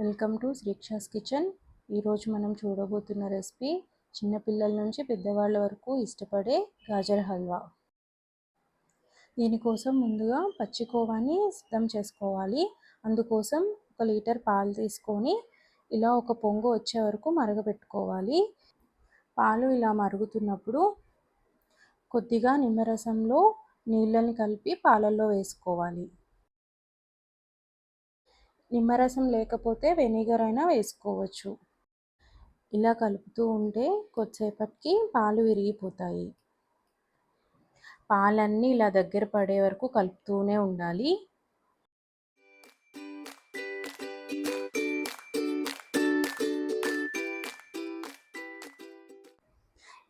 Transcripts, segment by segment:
Welcome to Srikshas kitchen. ఈరోజు మనం చూడబోతున్న recipe చిన్నపిల్లల నుంచి పెద్దవాళ్ళ వరకు ఇష్టపడే గాజర్ హల్వా. దీనికోసం ముందుగా పచ్చికోవాని సిద్ధం చేసుకోవాలి. అందుకోసం ఒక లీటర్ పాలు తీసుకొని ఇలా ఒక పొంగు వచ్చే వరకు మరగపెట్టుకోవాలి పాలు ఇలా మరుగుతున్నప్పుడు కొద్దిగా నిమ్మరసంలో నీళ్ళని కలిపి పాలల్లో వేసుకోవాలి. నిమ్మరసం లేకపోతే వెనిగర్ అయినా వేసుకోవచ్చు. ఇలా కలుపుతూ ఉంటే కొద్దిసేపటికి పాలు విరిగిపోతాయి. పాలన్నీ ఇలా దగ్గర పడే వరకు కలుపుతూనే ఉండాలి.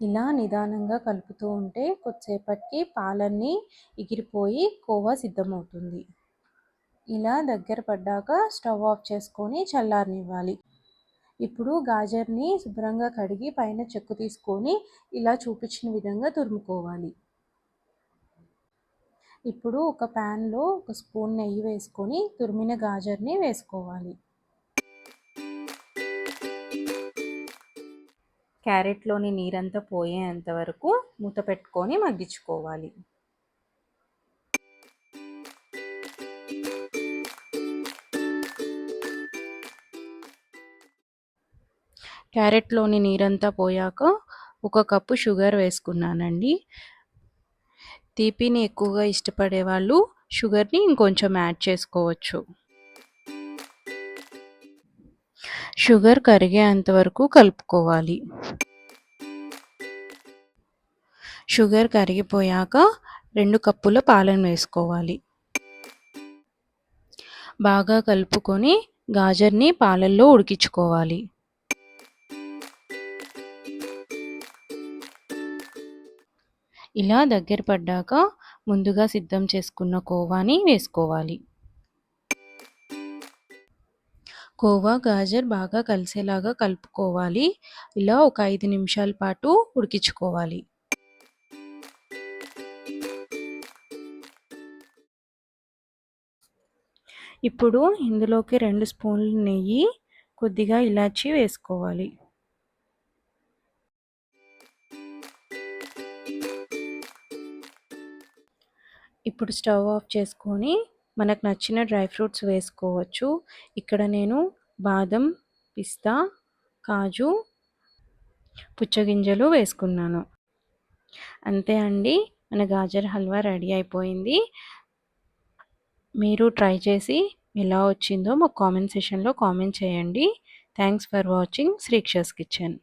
ఇలా నిదానంగా కలుపుతూ ఉంటే కొద్దిసేపటికి పాలన్నీ ఎగిరిపోయి కోవా సిద్ధమవుతుంది. ఇలా దగ్గర పడ్డాక స్టవ్ ఆఫ్ చేసుకొని చల్లారనివ్వాలి. ఇప్పుడు గాజర్ని శుభ్రంగా కడిగి పైన చెక్కు తీసుకొని ఇలా చూపించిన విధంగా తురుముకోవాలి. ఇప్పుడు ఒక ప్యాన్లో ఒక స్పూన్ నెయ్యి వేసుకొని తురిమిన గాజర్ని వేసుకోవాలి. క్యారెట్లోని నీరంతా పోయేంత వరకు మూత పెట్టుకొని మగ్గించుకోవాలి. క్యారెట్లోని నీరంతా పోయాక ఒక కప్పు షుగర్ వేసుకున్నానండి. తీపిని ఎక్కువగా ఇష్టపడే వాళ్ళు షుగర్ని ఇంకొంచెం యాడ్ చేసుకోవచ్చు. షుగర్ కరిగేంత వరకు కలుపుకోవాలి. షుగర్ కరిగిపోయాక రెండు కప్పుల పాలను వేసుకోవాలి. బాగా కలుపుకొని గాజర్ని పాలల్లో ఉడికించుకోవాలి. ఇలా దగ్గర పడ్డాక ముందుగా సిద్ధం చేసుకున్న కోవాని వేసుకోవాలి. కోవా గాజర్ బాగా కలిసేలాగా కలుపుకోవాలి. ఇలా ఒక ఐదు నిమిషాల పాటు ఉడికించుకోవాలి. ఇప్పుడు ఇందులోకి రెండు స్పూన్లు నెయ్యి కొద్దిగా ఇలాచి వేసుకోవాలి. ఇప్పుడు స్టవ్ ఆఫ్ చేసుకొని మనకు నచ్చిన డ్రై ఫ్రూట్స్ వేసుకోవచ్చు. ఇక్కడ నేను బాదం పిస్తా కాజు పుచ్చగింజలు వేసుకున్నాను. అంతే అండి మన గాజర్ హల్వా రెడీ అయిపోయింది. మీరు ట్రై చేసి ఎలా వచ్చిందో మా కామెంట్ సెషన్లో కామెంట్ చేయండి. Thanks for watching Srikshas kitchen.